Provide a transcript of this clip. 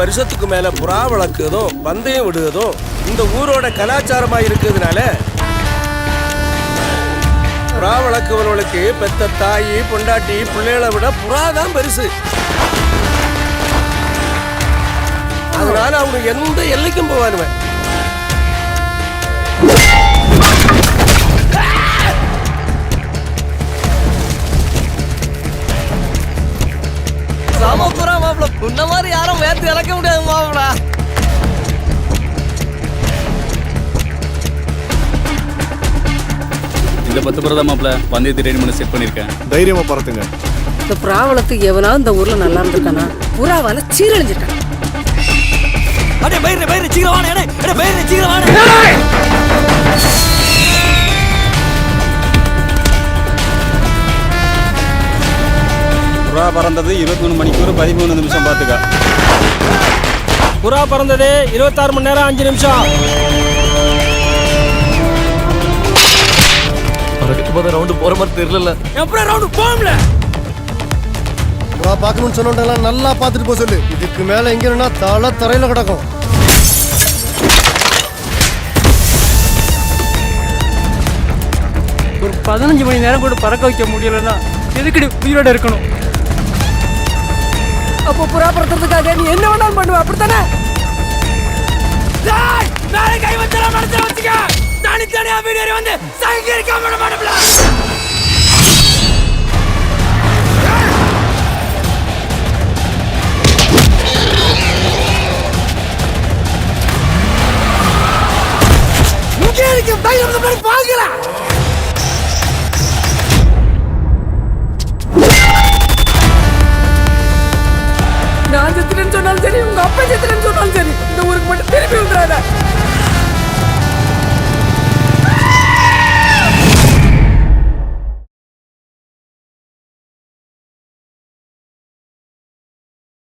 வருஷத்துக்கு மேல புறா வளர்க்குறதும் பந்தயம் விடுவதும் இந்த ஊரோட கலாச்சாரமா இருக்கிறதுனால புறா வளர்க்குவர்களுக்கு பெத்த தாய் பொண்டாட்டி பிள்ளைகளை விட புறா தான் பெருசு. அதனால அவங்க எந்த எல்லைக்கும் போவானுவன் ராமபுரா மாப்பிள. உன்ன மாதிரி யாரும் வேர்த்து இழக்க முடியாது மாப்பிள. இந்த பத்து பேர் தான் மாப்பிள பந்தயத்தை ரெடி பண்ணி செட் பண்ணியிருக்கேன். தைரியமா பறத்துங்க. இந்த புறாவளத்துக்கு எவனாவது இந்த ஊர்ல நல்லா இருந்திருக்கானா? புறாவால சீரழிஞ்சிருக்கான் அடே பயிர் பயிர் சீக்கிரம் வாணே அடே பயிர் சீக்கிரம் வாணே புறா பறந்தது இருபத்தி மூணு மணிக்கூர் பதிமூணு நிமிஷம் பார்த்துக்க. புறா பறந்தது இருபத்தாறு மணி நேரம் அஞ்சு நிமிஷம். போத ரவுண்டு போற மாதிரி தெரியல எப்படி ரவுண்டு போகும்ல? புறா பார்க்கணும்னு சொன்னோம்லாம் நல்லா பார்த்துட்டு போக சொல்லு. இதுக்கு மேல எங்க நின்னா தலை தரையில கிடக்கும். ஒரு பதினஞ்சு மணி நேரம் கூட பறக்க வைக்க முடியலன்னா எதுக்கடி உயிரோட இருக்கணும்? அப்போ புறா பறக்கிறதுக்காக நீ என்ன வேணாலும் பண்ணுவ? அப்படித்தானே? நாளை கை வச்சலாம் மனசுல வச்சுக்க. தனித்தனியா வீடியோ வந்து சங்கரிக்காம விட மாட்டோம்ல இங்கே இருக்கு தைரியம் இருந்தா